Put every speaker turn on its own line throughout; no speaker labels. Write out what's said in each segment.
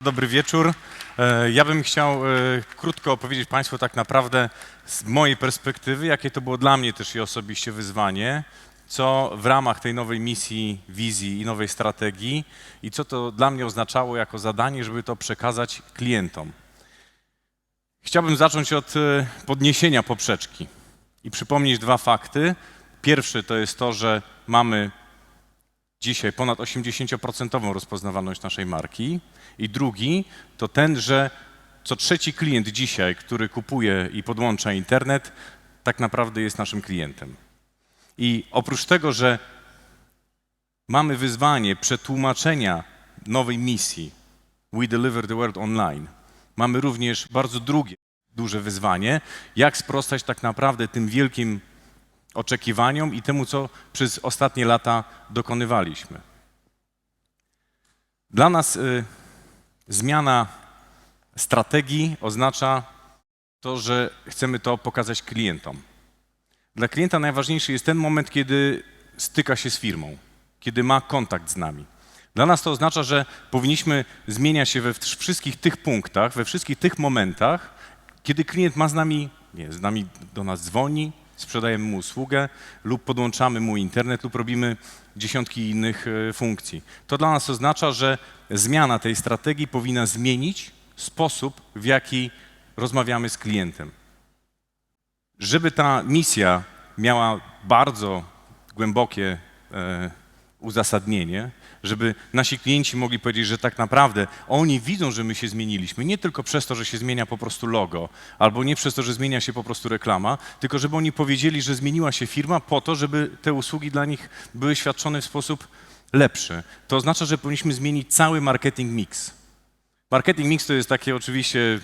Dobry wieczór. E, Ja bym chciał e, krótko opowiedzieć Państwu tak naprawdę z mojej perspektywy, jakie to było dla mnie też i osobiście wyzwanie, co w ramach tej nowej misji, wizji i nowej strategii i co to dla mnie oznaczało jako zadanie, żeby to przekazać klientom. Chciałbym zacząć od e, podniesienia poprzeczki i przypomnieć dwa fakty. Pierwszy to jest to, że mamy dzisiaj ponad 80% rozpoznawalność naszej marki. I drugi to ten, że co trzeci klient dzisiaj, który kupuje i podłącza internet, tak naprawdę jest naszym klientem. I oprócz tego, że mamy wyzwanie przetłumaczenia nowej misji We Deliver the World Online, mamy również bardzo drugie duże wyzwanie, jak sprostać tak naprawdę tym wielkim oczekiwaniom i temu, co przez ostatnie lata dokonywaliśmy. Dla nas y, zmiana strategii oznacza to, że chcemy to pokazać klientom. Dla klienta najważniejszy jest ten moment, kiedy styka się z firmą, kiedy ma kontakt z nami. Dla nas to oznacza, że powinniśmy zmieniać się we wszystkich tych punktach, we wszystkich tych momentach, kiedy klient ma z nami, nie, z nami do nas dzwoni, sprzedajemy mu usługę lub podłączamy mu internet lub robimy dziesiątki innych e, funkcji. To dla nas oznacza, że zmiana tej strategii powinna zmienić sposób, w jaki rozmawiamy z klientem. Żeby ta misja miała bardzo głębokie e, uzasadnienie, żeby nasi klienci mogli powiedzieć, że tak naprawdę oni widzą, że my się zmieniliśmy, nie tylko przez to, że się zmienia po prostu logo, albo nie przez to, że zmienia się po prostu reklama, tylko żeby oni powiedzieli, że zmieniła się firma po to, żeby te usługi dla nich były świadczone w sposób lepszy. To oznacza, że powinniśmy zmienić cały marketing mix. Marketing mix to jest takie oczywiście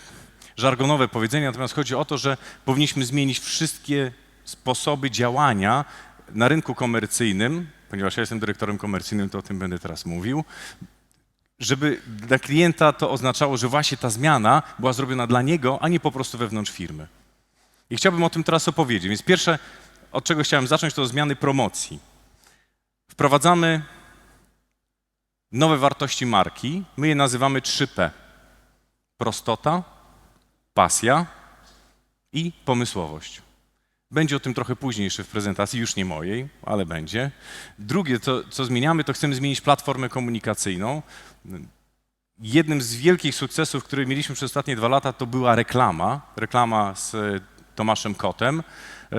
żargonowe powiedzenie, natomiast chodzi o to, że powinniśmy zmienić wszystkie sposoby działania na rynku komercyjnym, ponieważ ja jestem dyrektorem komercyjnym, to o tym będę teraz mówił, żeby dla klienta to oznaczało, że właśnie ta zmiana była zrobiona dla niego, a nie po prostu wewnątrz firmy. I chciałbym o tym teraz opowiedzieć. Więc pierwsze, od czego chciałem zacząć, to zmiany promocji. Wprowadzamy nowe wartości marki. My je nazywamy 3P. Prostota, pasja i pomysłowość. Będzie o tym trochę później jeszcze w prezentacji, już nie mojej, ale będzie. Drugie, co, co zmieniamy, to chcemy zmienić platformę komunikacyjną. Jednym z wielkich sukcesów, które mieliśmy przez ostatnie dwa lata, to była reklama. Reklama z Tomaszem Kotem. E,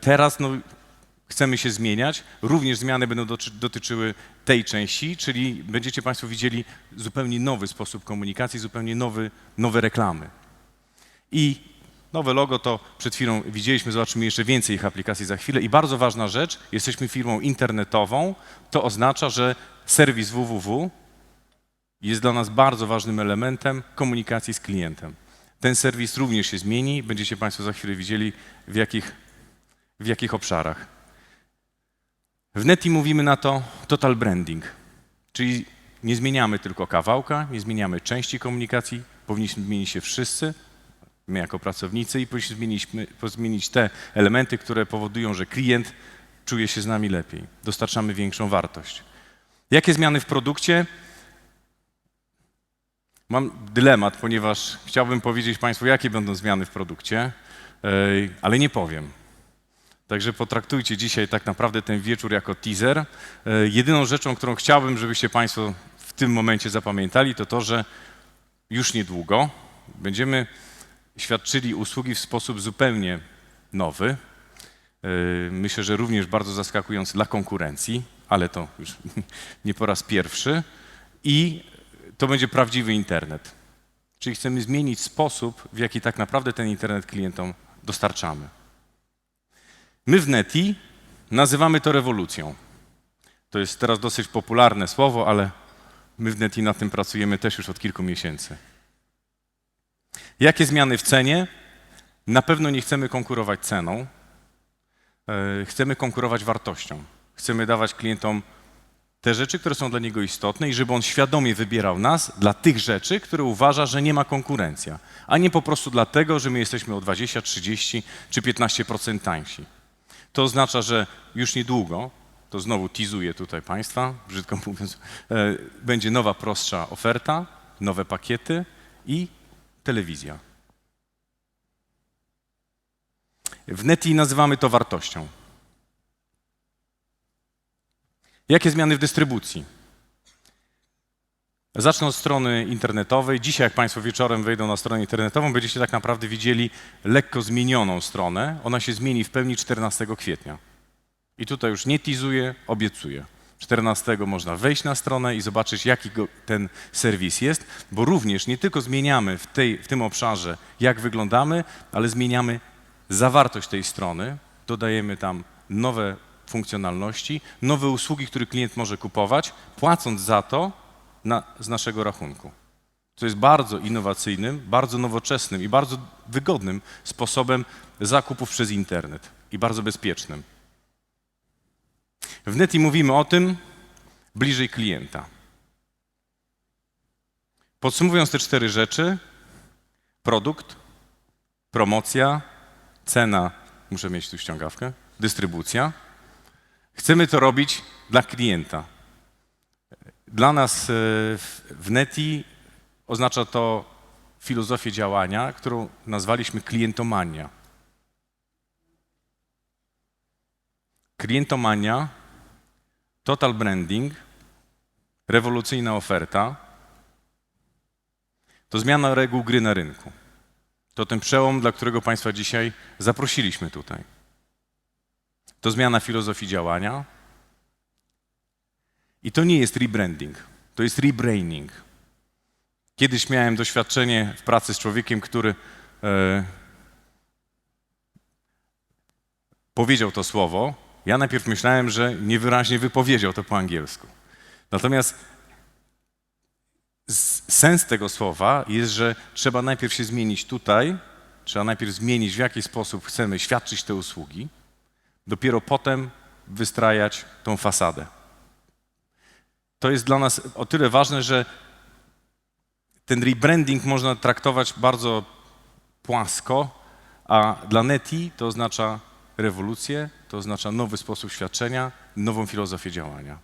Teraz no, chcemy się zmieniać. Również zmiany będą dotyczyły tej części, czyli będziecie Państwo widzieli zupełnie nowy sposób komunikacji, zupełnie nowy, nowe reklamy. I nowe logo to przed chwilą widzieliśmy, zobaczymy jeszcze więcej ich aplikacji za chwilę. I bardzo ważna rzecz, jesteśmy firmą internetową, to oznacza, że serwis www jest dla nas bardzo ważnym elementem komunikacji z klientem. Ten serwis również się zmieni, będziecie Państwo za chwilę widzieli w jakich, w jakich obszarach. W Neti mówimy na to total branding, czyli nie zmieniamy tylko kawałka, nie zmieniamy części komunikacji, powinniśmy zmienić się wszyscy, my jako pracownicy i powinniśmy zmienić, te elementy, które powodują, że klient czuje się z nami lepiej, dostarczamy większą wartość. Jakie zmiany w produkcie? Mam dylemat, ponieważ chciałbym powiedzieć Państwu, jakie będą zmiany w produkcie, ale nie powiem. Także potraktujcie dzisiaj tak naprawdę ten wieczór jako teaser. Jedyną rzeczą, którą chciałbym, żebyście Państwo w tym momencie zapamiętali, to to, że już niedługo będziemy świadczyli usługi w sposób zupełnie nowy. E, Myślę, że również bardzo zaskakujący dla konkurencji, ale to już nie po raz pierwszy. I to będzie prawdziwy internet. Czyli chcemy zmienić sposób, w jaki tak naprawdę ten internet klientom dostarczamy. My w Neti nazywamy to rewolucją. To jest teraz dosyć popularne słowo, ale my w Neti nad tym pracujemy też już od kilku miesięcy. Jakie zmiany w cenie? Na pewno nie chcemy konkurować ceną. E, Chcemy konkurować wartością. Chcemy dawać klientom te rzeczy, które są dla niego istotne i żeby on świadomie wybierał nas dla tych rzeczy, które uważa, że nie ma konkurencja, a nie po prostu dlatego, że my jesteśmy o 20, 30 czy 15% tańsi. To oznacza, że już niedługo, to znowu teazuję tutaj Państwa, brzydko mówiąc, e, będzie nowa, prostsza oferta, nowe pakiety i telewizja. W Neti nazywamy to wartością. Jakie zmiany w dystrybucji? Zacznę od strony internetowej. Dzisiaj, jak Państwo wieczorem wejdą na stronę internetową, będziecie tak naprawdę widzieli lekko zmienioną stronę. Ona się zmieni w pełni 14 kwietnia. I tutaj już nie teazuję, obiecuję. 14 można wejść na stronę i zobaczyć, jaki go, ten serwis jest, bo również nie tylko zmieniamy w, tej, w tym obszarze, jak wyglądamy, ale zmieniamy zawartość tej strony, dodajemy tam nowe funkcjonalności, nowe usługi, które klient może kupować, płacąc za to na, z naszego rachunku. Co jest bardzo innowacyjnym, bardzo nowoczesnym i bardzo wygodnym sposobem zakupów przez internet i bardzo bezpiecznym. W Neti mówimy o tym bliżej klienta. Podsumowując te cztery rzeczy, produkt, promocja, cena, muszę mieć tu ściągawkę, dystrybucja. Chcemy to robić dla klienta. Dla nas e, w w Neti oznacza to filozofię działania, którą nazwaliśmy klientomania. Klientomania, total branding, rewolucyjna oferta to zmiana reguł gry na rynku. To ten przełom, dla którego Państwa dzisiaj zaprosiliśmy tutaj. To zmiana filozofii działania. I to nie jest rebranding, to jest rebraining. Kiedyś miałem doświadczenie w pracy z człowiekiem, który e, powiedział to słowo. Ja najpierw myślałem, że niewyraźnie wypowiedział to po angielsku. Natomiast sens tego słowa jest, że trzeba najpierw się zmienić tutaj, trzeba najpierw zmienić, w jaki sposób chcemy świadczyć te usługi, dopiero potem wystrajać tą fasadę. To jest dla nas o tyle ważne, że ten rebranding można traktować bardzo płasko, a dla Neti to oznacza rewolucję to oznacza nowy sposób świadczenia, nową filozofię działania.